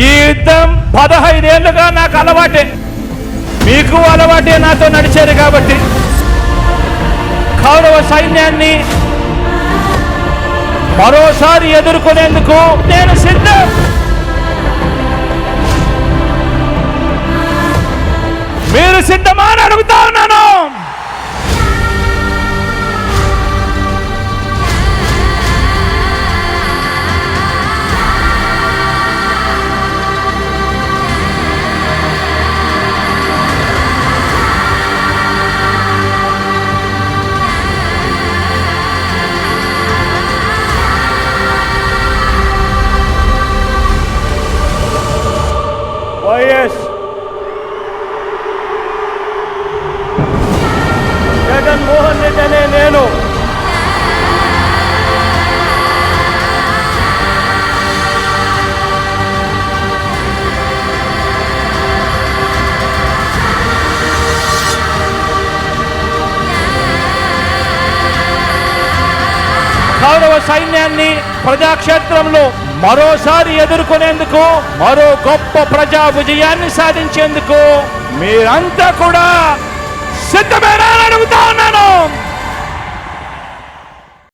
ఈ యుద్ధం పదహైదేళ్ళుగా నాకు అలవాటే. మీకు అలవాటే నాతో నడిచారు కాబట్టి. కౌరవ సైన్యాన్ని మరోసారి ఎదుర్కొనేందుకు నేను సిద్ధం. మీరు సిద్ధమా అని అడుగుతా ఉన్నాను. Neues. కౌరవ సైన్యాన్ని ప్రజాక్షేత్రంలో మరోసారి ఎదుర్కొనేందుకు మరో గొప్ప ప్రజా విజయాన్ని సాధించేందుకు మీరంతా కూడా సిద్ధమేనా అడుగుతా